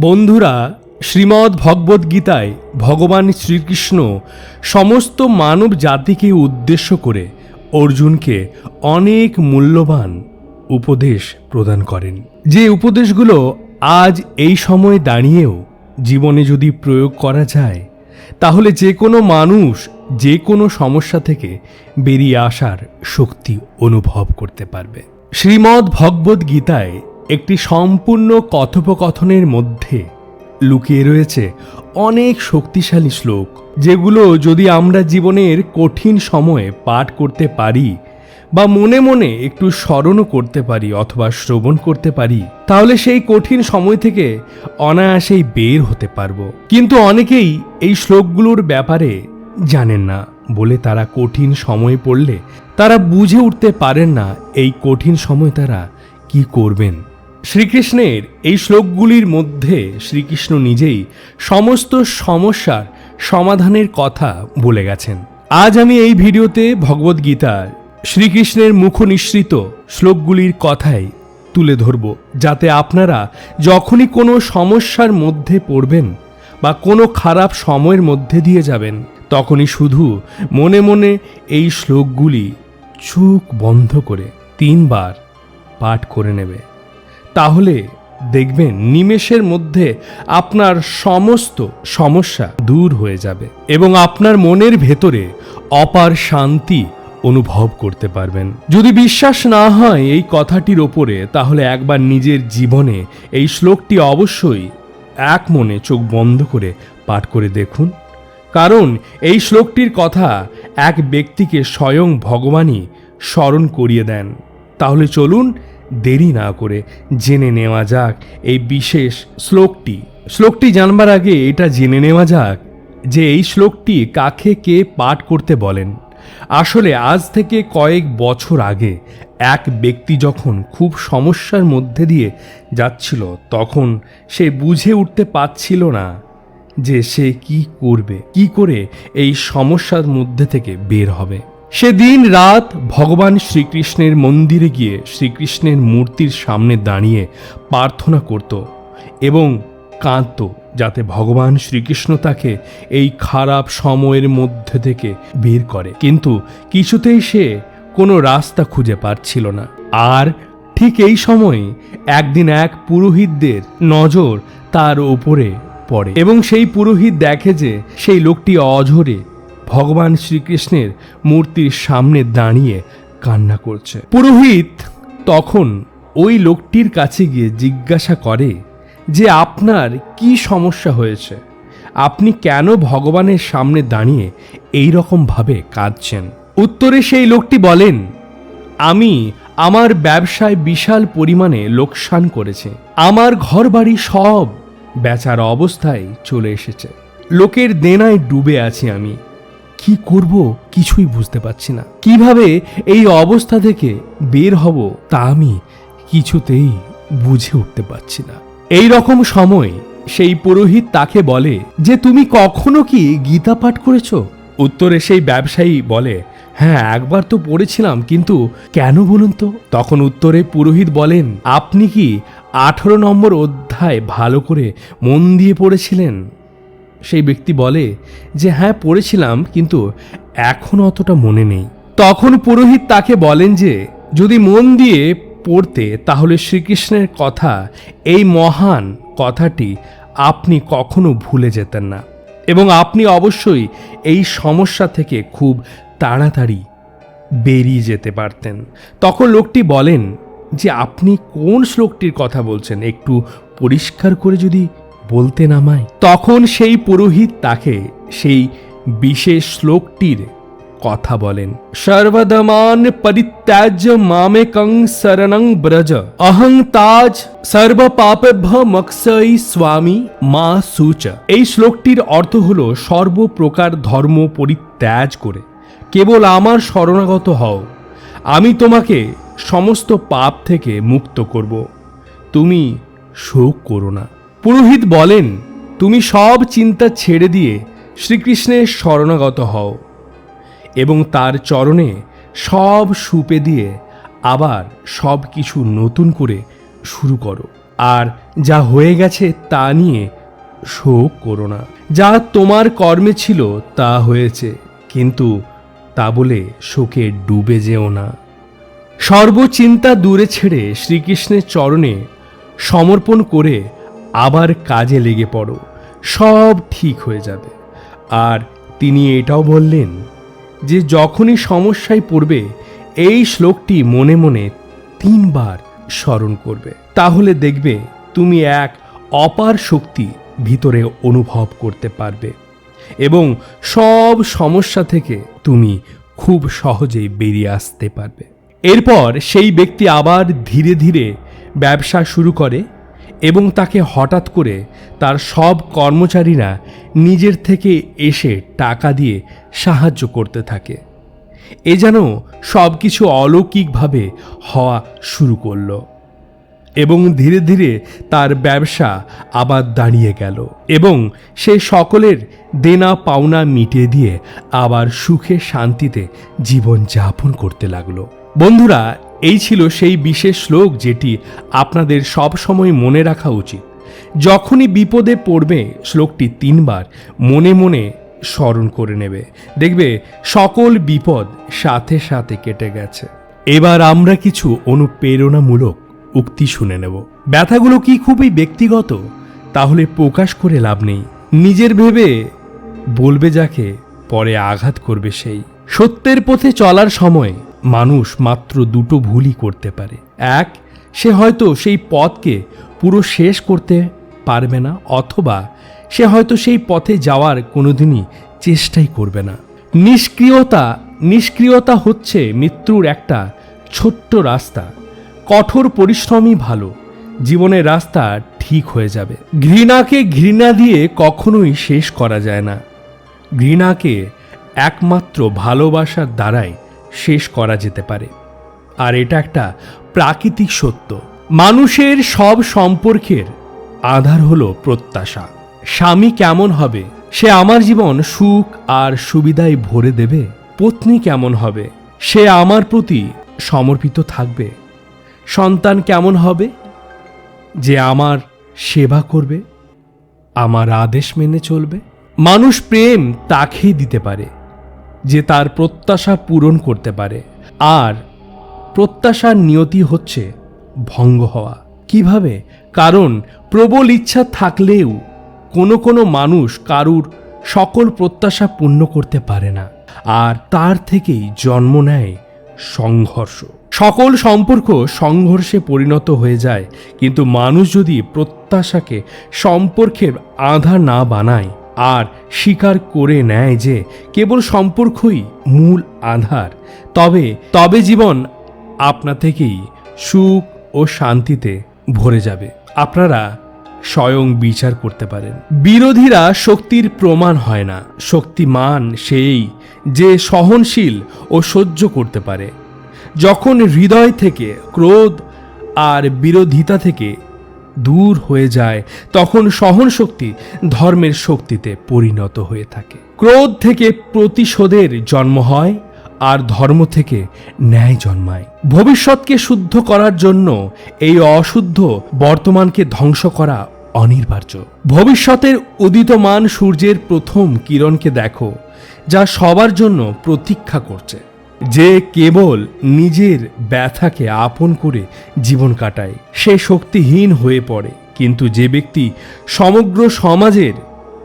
বন্ধুরা, শ্রীমদ্ ভগবদ্ গীতায় ভগবান শ্রীকৃষ্ণ সমস্ত মানব জাতিকে উদ্দেশ্য করে অর্জুনকে অনেক মূল্যবান উপদেশ প্রদান করেন। যে উপদেশগুলো আজ এই সময় দাঁড়িয়েও জীবনে যদি প্রয়োগ করা যায়, তাহলে যে কোনো মানুষ যে কোনো সমস্যা থেকে বেরিয়ে আসার শক্তি অনুভব করতে পারবে। শ্রীমদ্ ভগবদ্ গীতায় একটি সম্পূর্ণ কথোপকথনের মধ্যে লুকিয়ে রয়েছে অনেক শক্তিশালী শ্লোক, যেগুলো যদি আমরা জীবনের কঠিন সময়ে পাঠ করতে পারি বা মনে মনে একটু স্মরণও করতে পারি অথবা শ্রবণ করতে পারি, তাহলে সেই কঠিন সময় থেকে অনায়াসেই বের হতে পারব। কিন্তু অনেকেই এই শ্লোকগুলোর ব্যাপারে জানেন না বলে তারা কঠিন সময় পড়লে তারা বুঝে উঠতে পারেন না এই কঠিন সময় তারা কি করবেন। শ্রীকৃষ্ণের এই শ্লোকগুলির মধ্যে শ্রীকৃষ্ণ নিজেই সমস্ত সমস্যার সমাধানের কথা বলে গেছেন। আজ আমি এই ভিডিওতে ভগবদ্গীতার শ্রীকৃষ্ণের মুখ নিঃসৃত শ্লোকগুলির কথাই তুলে ধরব, যাতে আপনারা যখনই কোনো সমস্যার মধ্যে পড়বেন বা কোনো খারাপ সময়ের মধ্যে দিয়ে যাবেন, তখনই শুধু মনে মনে এই শ্লোকগুলি চোখ বন্ধ করে তিনবার পাঠ করে নেবে। তাহলে দেখবেন নিমেষের মধ্যে আপনার সমস্ত সমস্যা দূর হয়ে যাবে এবং আপনার মনের ভেতরে অপার শান্তি অনুভব করতে পারবেন। যদি বিশ্বাস না হয় এই কথাটির ওপরে, তাহলে একবার নিজের জীবনে এই শ্লোকটি অবশ্যই এক মনে চোখ বন্ধ করে পাঠ করে দেখুন। কারণ এই শ্লোকটির কথা এক ব্যক্তিকে স্বয়ং ভগবানই স্মরণ করিয়ে দেন। তাহলে চলুন দেরি না করে জেনে নেওয়া যাক এই বিশেষ শ্লোকটি। শ্লোকটি জানবার আগে এটা জেনে নেওয়া যাক যে এই শ্লোকটি কাকে কে পাঠ করতে বলেন। আসলে আজ থেকে কয়েক বছর আগে এক ব্যক্তি যখন খুব সমস্যার মধ্যে দিয়ে যাচ্ছিল, তখন সে বুঝে উঠতে পারছিল না যে সে কি করবে, কি করে এই সমস্যার মধ্যে থেকে বের হবে। সে দিন রাত ভগবান শ্রীকৃষ্ণের মন্দিরে গিয়ে শ্রীকৃষ্ণের মূর্তির সামনে দাঁড়িয়ে প্রার্থনা করত এবং কাঁদত যাতে ভগবান শ্রীকৃষ্ণ তাকে এই খারাপ সময়ের মধ্যে থেকে বের করে। কিন্তু কিছুতেই সে কোনো রাস্তা খুঁজে পাচ্ছিল না। আর ঠিক এই সময়ে একদিন এক পুরোহিতদের নজর তার উপরে পড়ে এবং সেই পুরোহিত দেখে যে সেই লোকটি অঝরে ভগবান শ্রীকৃষ্ণের মূর্তির সামনে দাঁড়িয়ে কান্না করছে। পুরোহিত তখন ওই লোকটির কাছে গিয়ে জিজ্ঞাসা করে যে, আপনার কি সমস্যা হয়েছে? আপনি কেন ভগবানের সামনে দাঁড়িয়ে এই রকমভাবে কাঁদছেন? উত্তরে সেই লোকটি বলেন, আমি আমার ব্যবসায় বিশাল পরিমাণে লোকসান করেছে। আমার ঘর বাড়ি সব বেচার অবস্থায় চলে এসেছে। লোকের দেনায় ডুবে আছি আমি। কি করব কিছুই বুঝতে পারছি না। কীভাবে এই অবস্থা থেকে বের হব তা আমি কিছুতেই বুঝে উঠতে পারছি না। এই রকম সময় সেই পুরোহিত তাকে বলে যে, তুমি কখনো কি গীতা পাঠ করেছ? উত্তরে সেই ব্যবসায়ী বলে হ্যাঁ একবার তো পড়েছিলাম, কিন্তু কেন বলুন তো? তখন উত্তরে পুরোহিত বলেন, আপনি কি আঠেরো নম্বর অধ্যায় ভালো করে মন দিয়ে পড়েছিলেন? সেই ব্যক্তি বলে যে হ্যাঁ পড়েছিলাম, কিন্তু এখন অতটা মনে নেই। তখন পুরোহিত তাকে বলেন যে, যদি মন দিয়ে পড়তে, তাহলে শ্রীকৃষ্ণের কথা, এই মহান কথাটি আপনি কখনো ভুলে যেতেন না। এবং আপনি অবশ্যই এই সমস্যা থেকে খুব তাড়াতাড়ি বেরিয়ে যেতে পারতেন। তখন লোকটি বলেন যে, আপনি কোন শ্লোকটির কথা বলছেন? একটু পরিষ্কার করে যদি বলতেন আমায় তখন সেই পুরোহিত তাকে সেই বিশেষ শ্লোকটির কথা বলেন। সর্বদমান পরিত্যাজ্য মামেকং শরণং ব্রজ। অহং তাজ সর্ব পাপভ্য স্বামী মা সুচ। এই শ্লোকটির অর্থ হলো সর্বপ্রকার ধর্ম পরিত্যাজ করে। কেবল আমার শরণাগত হও। আমি তোমাকে সমস্ত পাপ থেকে মুক্ত করব। তুমি শোক করো না। পুরোহিত বলেন, তুমি সব চিন্তা ছেড়ে দিয়ে শ্রীকৃষ্ণের শরণাগত হও এবং তার চরণে সব সুপে দিয়ে আবার সব কিছু নতুন করে শুরু করো। আর যা হয়ে গেছে তা নিয়ে শোক করো না। যা তোমার কর্মে ছিল তা হয়েছে, কিন্তু তা বলে শোকে ডুবে যেও না। সর্বচিন্তা দূরে ছেড়ে শ্রীকৃষ্ণের চরণে সমর্পণ করে আবার কাজে লেগে পড়ো। সব ঠিক হয়ে যাবে। আর তিনি এটাও বললেন যে, যখনই সমস্যায় পড়বে, এই শ্লোকটি মনে মনে তিনবার স্মরণ করবে। তাহলে দেখবে তুমি এক অপার শক্তি ভিতরে অনুভব করতে পারবে এবং সব সমস্যা থেকে তুমি খুব সহজেই বেরিয়ে আসতে পারবে। এরপর সেই ব্যক্তি আবার ধীরে ধীরে ব্যবসা শুরু করে এবং তাকে হঠাৎ করে তার সব কর্মচারীরা নিজের থেকে এসে টাকা দিয়ে সাহায্য করতে থাকে। এ যেন সব কিছু অলৌকিকভাবে হওয়া শুরু করল এবং ধীরে ধীরে তার ব্যবসা আবার দাঁড়িয়ে গেল এবং সে সকলের দেনা পাওনা মিটিয়ে দিয়ে আবার সুখে শান্তিতে জীবন যাপন করতে লাগল। বন্ধুরা এই ছিল সেই বিশেষ শ্লোক যেটি আপনাদের সব সময় মনে রাখা উচিত। যখনই বিপদে পড়বে, শ্লোকটি তিনবার মনে মনে স্মরণ করে নেবে। দেখবে, সকল বিপদ সাথে সাথে কেটে গেছে। এবার আমরা কিছু অনুপ্রেরণামূলক উক্তি শুনে নেব। ব্যথাগুলো কি খুবই ব্যক্তিগত? তাহলে প্রকাশ করে লাভ নেই। নিজের ভেবে বলবে যাকে, পরে আঘাত করবে সেই। সত্যের পথে চলার সময় মানুষ মাত্র দুটো ভুলই করতে পারে। এক, সে হয়তো সেই পথকে পুরো শেষ করতে পারবে না, অথবা সে হয়তো সেই পথে যাওয়ার কোনোদিনই চেষ্টাই করবে না। নিষ্ক্রিয়তা নিষ্ক্রিয়তা হচ্ছে মৃত্যুর একটা ছোট্ট রাস্তা। কঠোর পরিশ্রমই ভালো, জীবনের রাস্তা ঠিক হয়ে যাবে। ঘৃণাকে ঘৃণা দিয়ে কখনোই শেষ করা যায় না। ঘৃণাকে একমাত্র ভালোবাসার দ্বারাই শেষ করা যেতে পারে। আর এটা একটা প্রাকৃতিক সত্য। মানুষের সব সম্পর্কের আধার হলো প্রত্যাশা। স্বামী কেমন হবে? সে আমার জীবন সুখ আর সুবিধায় ভরে দেবে? পত্নী কেমন হবে? সে আমার প্রতি সমর্পিত থাকবে? সন্তান কেমন হবে? যে আমার সেবা করবে? আমার আদেশ মেনে চলবে? মানুষ প্রেম তাকেই দিতে পারে। যে তার প্রত্যাশা পূরণ করতে পারে। আর প্রত্যাশার নিয়তি হচ্ছে ভঙ্গ হওয়া। কীভাবে? কারণ প্রবল ইচ্ছা থাকলেও কোনো কোনো মানুষ কারুর সকল প্রত্যাশা পূর্ণ করতে পারে না। আর তার থেকেই জন্ম নেয় সংঘর্ষ। সকল সম্পর্ক সংঘর্ষে পরিণত হয়ে যায়, কিন্তু মানুষ যদি প্রত্যাশাকে সম্পর্কের আধার না বানায় আর স্বীকার করে নেয় যে কেবল সম্পর্কই মূল আধার। তবে তবে জীবন আপনা থেকেই সুখ ও শান্তিতে ভরে যাবে। আপনারা স্বয়ং বিচার করতে পারেন। বিরোধীরা শক্তির প্রমাণ হয় না। শক্তিমান সেই যে সহনশীল ও সহ্য করতে পারে। যখন হৃদয় থেকে ক্রোধ আর বিরোধিতা থেকে দূর হয়ে যায়, তখন সহন ধর্মের শক্তিতে পরিণত হয়ে থাকে। ক্রোধ থেকে প্রতিশোধের জন্ম হয় আর ধর্ম থেকে ন্যায় জন্মায়। ভবিষ্যৎকে শুদ্ধ করার জন্য এই অশুদ্ধ বর্তমানকে ধ্বংস করা অনিবার্য। ভবিষ্যতের উদিতমান সূর্যের প্রথম কিরণকে দেখো, যা সবার জন্য প্রতীক্ষা করছে। যে কেবল নিজের ব্যথাকে আপন করে জীবন কাটায় সে শক্তিহীন হয়ে পড়ে। কিন্তু যে ব্যক্তি সমগ্র সমাজের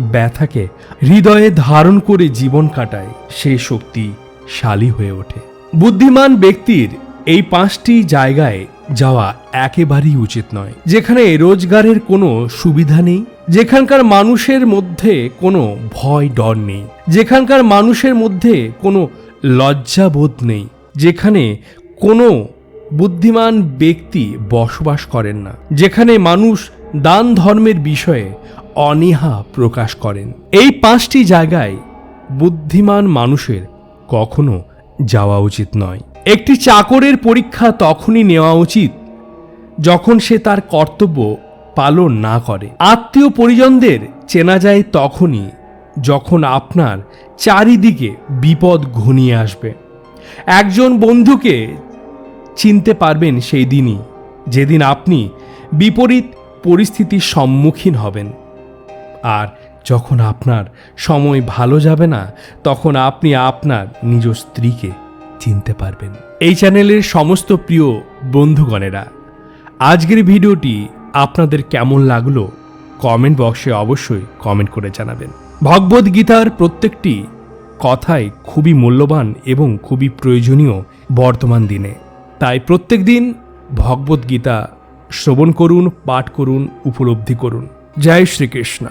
ব্যথাকে হৃদয়ে ধারণ করে জীবন কাটায়, সে শক্তিশালী হয়ে ওঠে। বুদ্ধিমান ব্যক্তির এই পাঁচটি জায়গায় যাওয়া একেবারেই উচিত নয়। যেখানে রোজগারের কোনো সুবিধা নেই, যেখানকার মানুষের মধ্যে কোনো ভয় ডর নেই, যেখানকার মানুষের মধ্যে কোনো লজ্জাবোধ নেই, যেখানে কোনো বুদ্ধিমান ব্যক্তি বসবাস করেন না, যেখানে মানুষ দান ধর্মের বিষয়ে অনীহা প্রকাশ করেন। এই পাঁচটি জায়গায় বুদ্ধিমান মানুষের কখনো যাওয়া উচিত নয়। একটি চাকরের পরীক্ষা তখনই নেওয়া উচিত যখন সে তার কর্তব্য পালন না করে। আত্মীয় পরিজনদের চেনা যায় তখনই যখন আপনার চারিদিকে বিপদ ঘনিয়ে আসবে। একজন বন্ধুকে চিনতে পারবেন সেই দিনই, যেদিন আপনি বিপরীত পরিস্থিতির সম্মুখীন হবেন। আর যখন আপনার সময় ভালো যাবে না, তখন আপনি আপনার নিজ স্ত্রীকে চিনতে পারবেন। এই চ্যানেলের সমস্ত প্রিয় বন্ধুগণেরা, আজকের ভিডিওটি আপনাদের কেমন লাগল কমেন্ট বক্সে অবশ্যই কমেন্ট করে জানাবেন। ভগবদ গীতার প্রত্যেকটি কথাই খুবই মূল্যবান এবং খুবই প্রয়োজনীয় বর্তমান দিনে। তাই প্রত্যেক দিন ভগবদ্গীতা শ্রবণ করুন পাঠ করুন উপলব্ধি করুন। জয় শ্রীকৃষ্ণ।